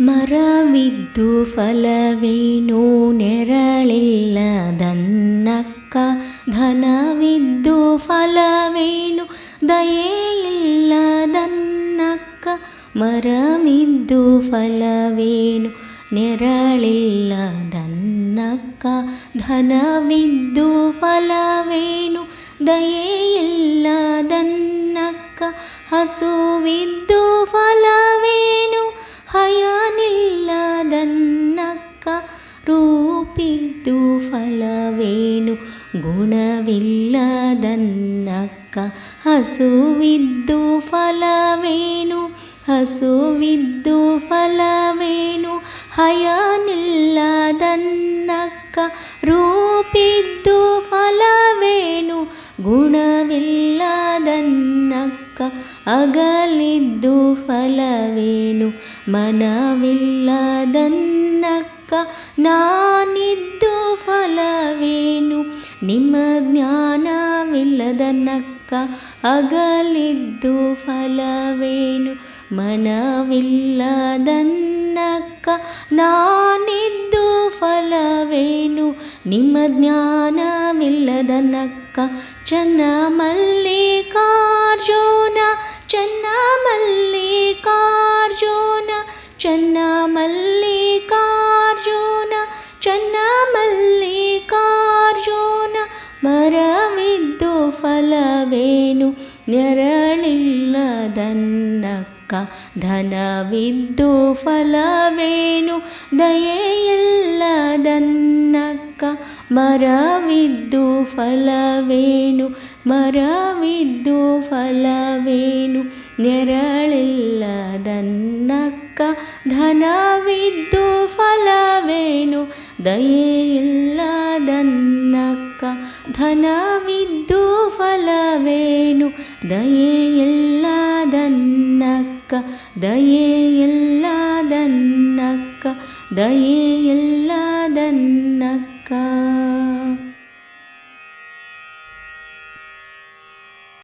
ಮರವಿದ್ದು ಫಲವೇನು ನೆರಳಿಲ್ಲದನ್ನಕ್ಕ. ಧನವಿದ್ದು ಫಲವೇನು ದಯೆಯಿಲ್ಲದನ್ನಕ್ಕ. ಮರವಿದ್ದು ಫಲವೇನು ನೆರಳಿಲ್ಲದನ್ನಕ್ಕ. ಧನವಿದ್ದು ಫಲವೇನು ದಯೆಯಿಲ್ಲದನ್ನಕ್ಕ. ಹಸುವಿದ್ದು ಫಲವೇನು ಗುಣವಿಲ್ಲದನ್ನಕ್ಕ ಹಸುವಿದ್ದು ಫಲವೇನು? ಹಸುವಿದ್ದು ಫಲವೇನು? ಹಯನಿಲ್ಲದನ್ನಕ್ಕ ರೂಪಿದ್ದು ಫಲವೇನು? ಗುಣವಿಲ್ಲದನ್ನಕ್ಕ ಅಗಲಿದ್ದು ಫಲವೇನು? ಮನವಿಲ್ಲದನ್ನಕ್ಕ ನಾನಿದ್ದು ನಿಮ್ಮ ಜ್ಞಾನವಿಲ್ಲದನಕ್ಕ ಅಗಲಿದ್ದು ಫಲವೇನು? ಮನವಿಲ್ಲದನ್ನಕ್ಕ ನಾನಿದ್ದು ಫಲವೇನು? ನಿಮ್ಮ ಜ್ಞಾನವಿಲ್ಲದನಕ್ಕ ಚನ್ನ ಮಲ್ಲಿಕಾರ್ಜುನ ಚನ್ನ ಮಲ್ಲಿಕಾರ್ಜುನ ಚನ್ನ ಮರವಿದ್ದು ಫಲವೇನು? ನೆರಳಿಲ್ಲದನ್ನಕ್ಕ ಧನವಿದ್ದು ಫಲವೇನು? ದಯೆಯಿಲ್ಲದನ್ನಕ್ಕ ಮರವಿದ್ದು ಫಲವೇನು? ಮರವಿದ್ದು ಫಲವೇನು? ನೆರಳಿಲ್ಲದನ್ನಕ್ಕ ಧನವಿದ್ದು ಫಲವೇನು? ದಯೆಯಿಲ್ಲದನ್ನಕ್ಕ ಧನವಿದ್ದು ಫಲವೇನು? ದಯೆಯಿಲ್ಲದನ್ನಕ್ಕ ದಯೆಯಿಲ್ಲದನ್ನಕ್ಕ ದಯೆಯಿಲ್ಲದನ್ನಕ್ಕ